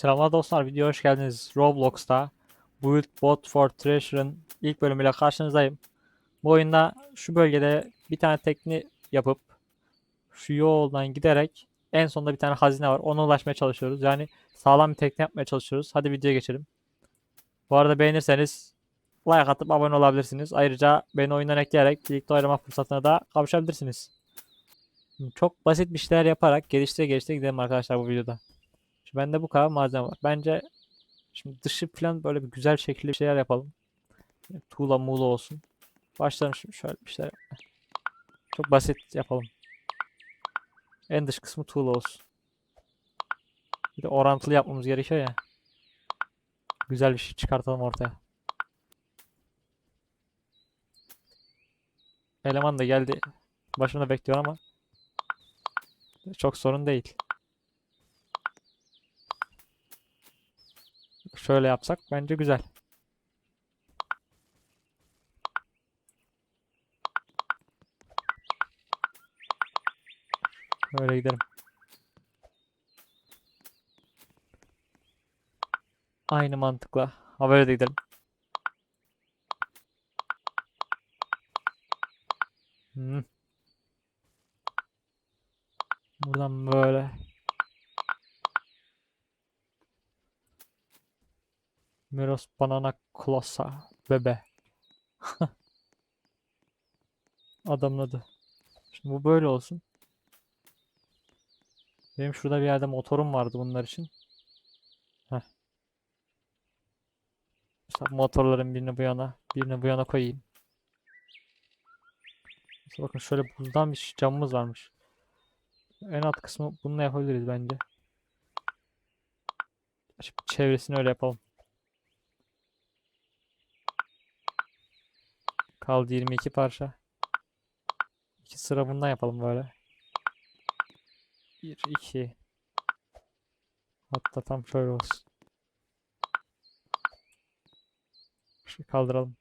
Selamlar dostlar, videoya hoş geldiniz. Roblox'ta Build Bot for Treasure'ın ilk bölümüyle karşınızdayım. Bu oyunda şu bölgede bir tane tekne yapıp şu yoldan giderek en sonunda bir tane hazine var. Ona ulaşmaya çalışıyoruz. Yani sağlam bir tekne yapmaya çalışıyoruz. Hadi videoya geçelim. Bu arada beğenirseniz like atıp abone olabilirsiniz. Ayrıca beni oyundan ekleyerek birlikte oynama fırsatına da kavuşabilirsiniz. Çok basit bir şeyler yaparak geliştire geliştire gidelim arkadaşlar bu videoda. Şimdi bende bu kadar malzeme var. Bence şimdi dışı falan böyle bir güzel şekilli bir şeyler yapalım. Tuğla muğla olsun. Başlayalım şimdi şöyle bir şeyler yapmaya. Çok basit yapalım. En dış kısmı tuğla olsun. Bir de orantılı yapmamız gerekiyor ya. Güzel bir şey çıkartalım ortaya. Eleman da geldi. Başımda bekliyor ama çok sorun değil. Şöyle yapsak bence güzel. Böyle gidelim. Aynı mantıkla. Ha böyle de gidelim. Hmm. Buradan böyle. Miros Banana Klossa bebe. Adamın adı. Şimdi bu böyle olsun. Benim şurada bir yerde motorum vardı bunlar için. Heh. Mesela motorların birini bu yana, birini bu yana koyayım. Mesela bakın şöyle buzdan bir camımız varmış. En alt kısmı bununla yapabiliriz bence. Şimdi çevresini öyle yapalım. Kaldı 22 parça. İki sıra bundan yapalım böyle. 1, 2. Hatta tam şöyle olsun. Şu kaldıralım.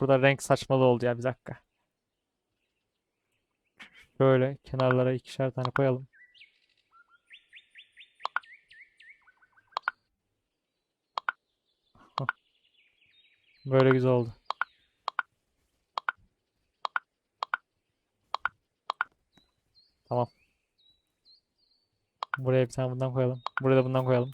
Burada renk saçmalığı oldu ya bir dakika. Şöyle kenarlara ikişer tane koyalım. Böyle güzel oldu. Tamam. Buraya bir tane bundan koyalım. Buraya da bundan koyalım.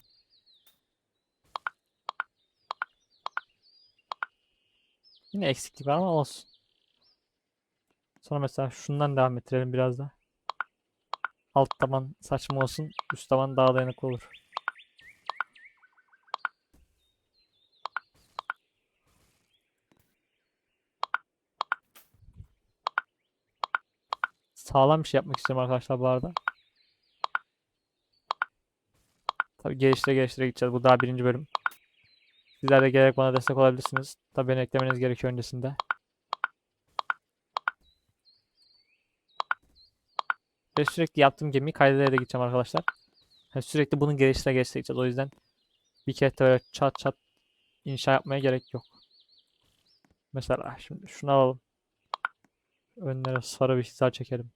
Yine eksiklik var ama olsun. Sonra mesela şundan devam ettirelim biraz da. Alt taban saçma olsun. Üst taban daha dayanıklı olur. Sağlam bir şey yapmak istiyorum arkadaşlar bu arada. Tabii geliştire geliştire gideceğiz. Bu daha birinci bölüm. Sizler de gelerek bana destek olabilirsiniz. Tabii beni eklemeniz gerekiyor öncesinde. Ve sürekli yaptığım gemiyi kaydederek gideceğim arkadaşlar. Yani sürekli bunun geliştire geliştire gideceğiz. O yüzden bir kere de böyle çat çat inşa yapmaya gerek yok. Mesela şimdi şunu alalım. Önlere sarı bir hizar çekelim.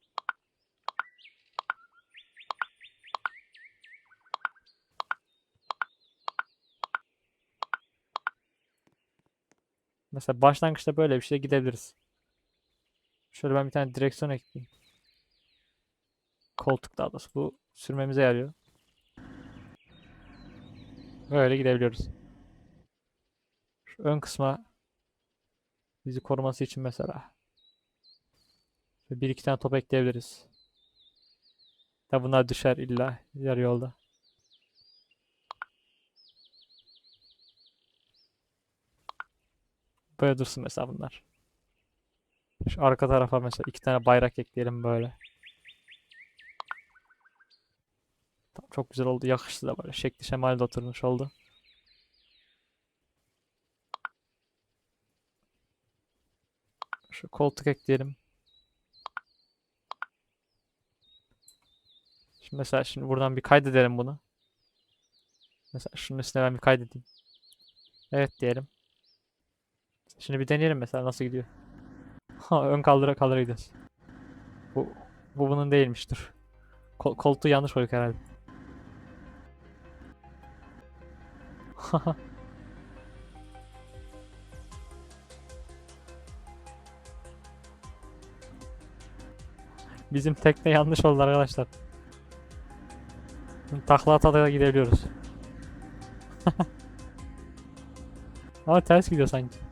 Mesela başlangıçta böyle bir şey gidebiliriz. Şöyle ben bir tane direksiyon ekleyeyim. Koltuk daha doğrusu. Bu sürmemize yarıyor. Böyle gidebiliyoruz. Şu ön kısma bizi koruması için mesela bir iki tane top ekleyebiliriz. Tabi bunlar düşer illa yarı yolda. Böyle dursun mesela bunlar. Şu arka tarafa mesela iki tane bayrak ekleyelim böyle. Tamam, çok güzel oldu. Yakıştı da böyle. Şekli şemali de oturmuş oldu. Şu koltuk ekleyelim. Şimdi mesela şimdi buradan bir kaydedelim bunu. Mesela şunun üstüne ben bir kaydedeyim. Evet diyelim. Şimdi bir deneyelim mesela nasıl gidiyor. Ön kaldıra kaldıra gidiyoruz. Bu, bu bunun değilmiştir. Kol, koltuğu yanlış koyduk herhalde. Bizim tekne yanlış oldu arkadaşlar. Takla ata da gidebiliyoruz. Ama ters gidiyor sanki.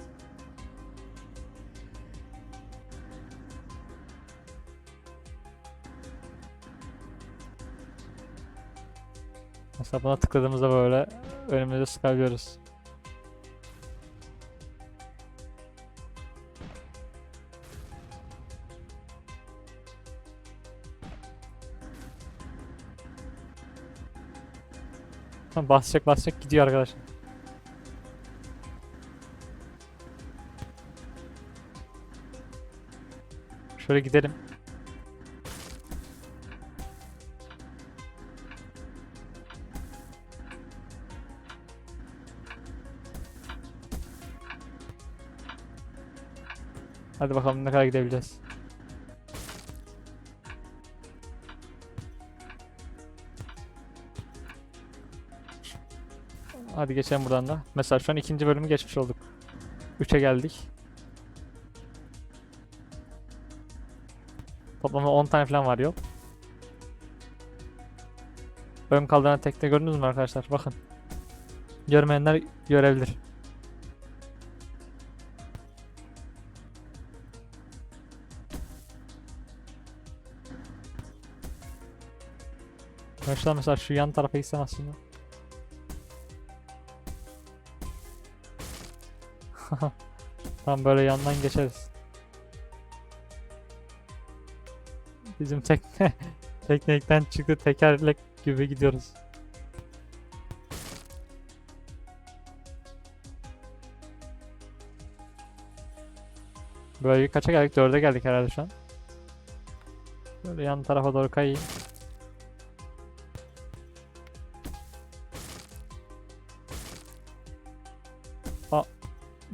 Mesela buna tıkladığımızda böyle önümüze sıkabiliyoruz. Tamam, basacak basacak gidiyor arkadaşlar. Şöyle gidelim. Hadi bakalım ne kadar gidebileceğiz. Hadi geçelim buradan da. Mesela şu an ikinci bölümü geçmiş olduk. 3'e geldik. Toplamda 10 tane falan var yol. Ön kaldıran tekne gördünüz mü arkadaşlar? Bakın. Görmeyenler görebilir. Şuradan mesela şu yan tarafa gitsem aslında. Tam böyle yandan geçeriz. Bizim tekne teknekten çıktı tekerlek gibi gidiyoruz. Böyle kaça geldik? Dörde geldik herhalde şu an. Böyle yan tarafa doğru kayayım.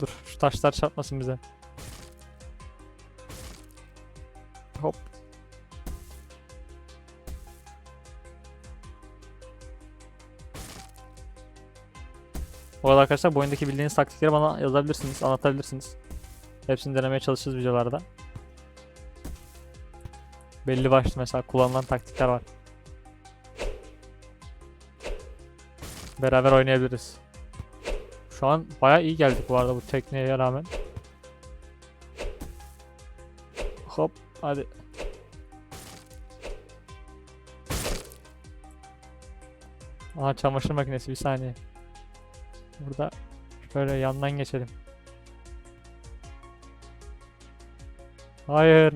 Dur şu taşlar çarpmasın bize. Hop. Bu arada arkadaşlar bu oyundaki bildiğiniz taktikleri bana yazabilirsiniz, anlatabilirsiniz. Hepsini denemeye çalışırız videolarda. Belli başlı mesela kullanılan taktikler var. Beraber oynayabiliriz. Şu an bayağı iyi geldik bu arada bu tekneye rağmen. Hop hadi. Aha çamaşır makinesi bir saniye. Burada şöyle yandan geçelim. Hayır.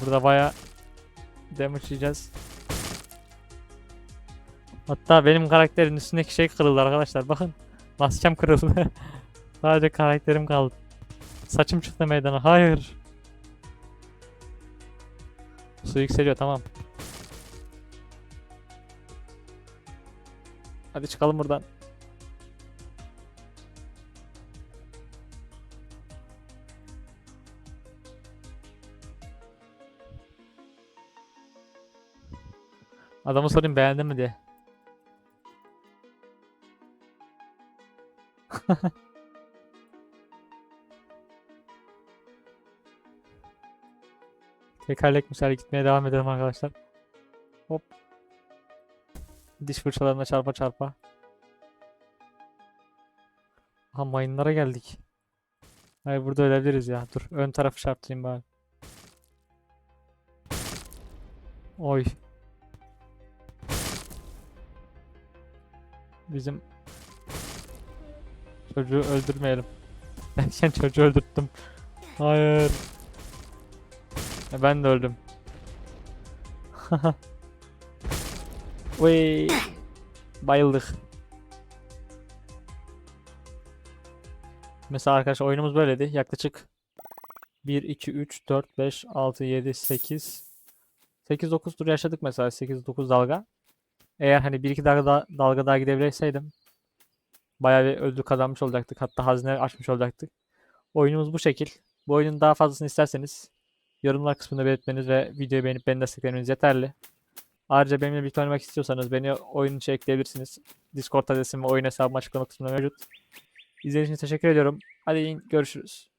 Burada bayağı damage yiyeceğiz. Hatta benim karakterin üstündeki şey kırıldı arkadaşlar. Bakın. Maskem kırıldı. Sadece karakterim kaldı. Saçım çıktı meydana. Hayır. Su yükseliyor tamam. Hadi çıkalım buradan. Adamı sorayım beğendin mi diye. Tekerlek misal gitmeye devam edelim arkadaşlar. Hop. Diş fırçalarına çarpa çarpa. Aha mayınlara geldik. Hayır burada ölebiliriz ya. Dur ön tarafı çarptırayım bari. Oy. Bizim çocuğu öldürmeyelim. Derken çocuğu öldürttüm. Hayır. Ya ben de öldüm. Vay. Bayıldık. Mesela arkadaşlar oyunumuz böyleydi. Yaklaşık 1, 2, 3, 4, 5, 6, 7, 8 8-9 tur yaşadık mesela 8-9 dalga. Eğer hani 1-2 dalga, dalga daha gidebilseydim Bayağı bir ödül kazanmış olacaktık. Hatta hazine açmış olacaktık. Oyunumuz bu şekil. Bu oyunun daha fazlasını isterseniz yorumlar kısmında belirtmeniz ve videoyu beğenip beni desteklemeniz yeterli. Ayrıca benimle birlikte oynamak istiyorsanız beni oyun içine ekleyebilirsiniz. Discord adresim ve oyun hesabım açıklama kısmında mevcut. İzlediğiniz için teşekkür ediyorum. Hadi görüşürüz.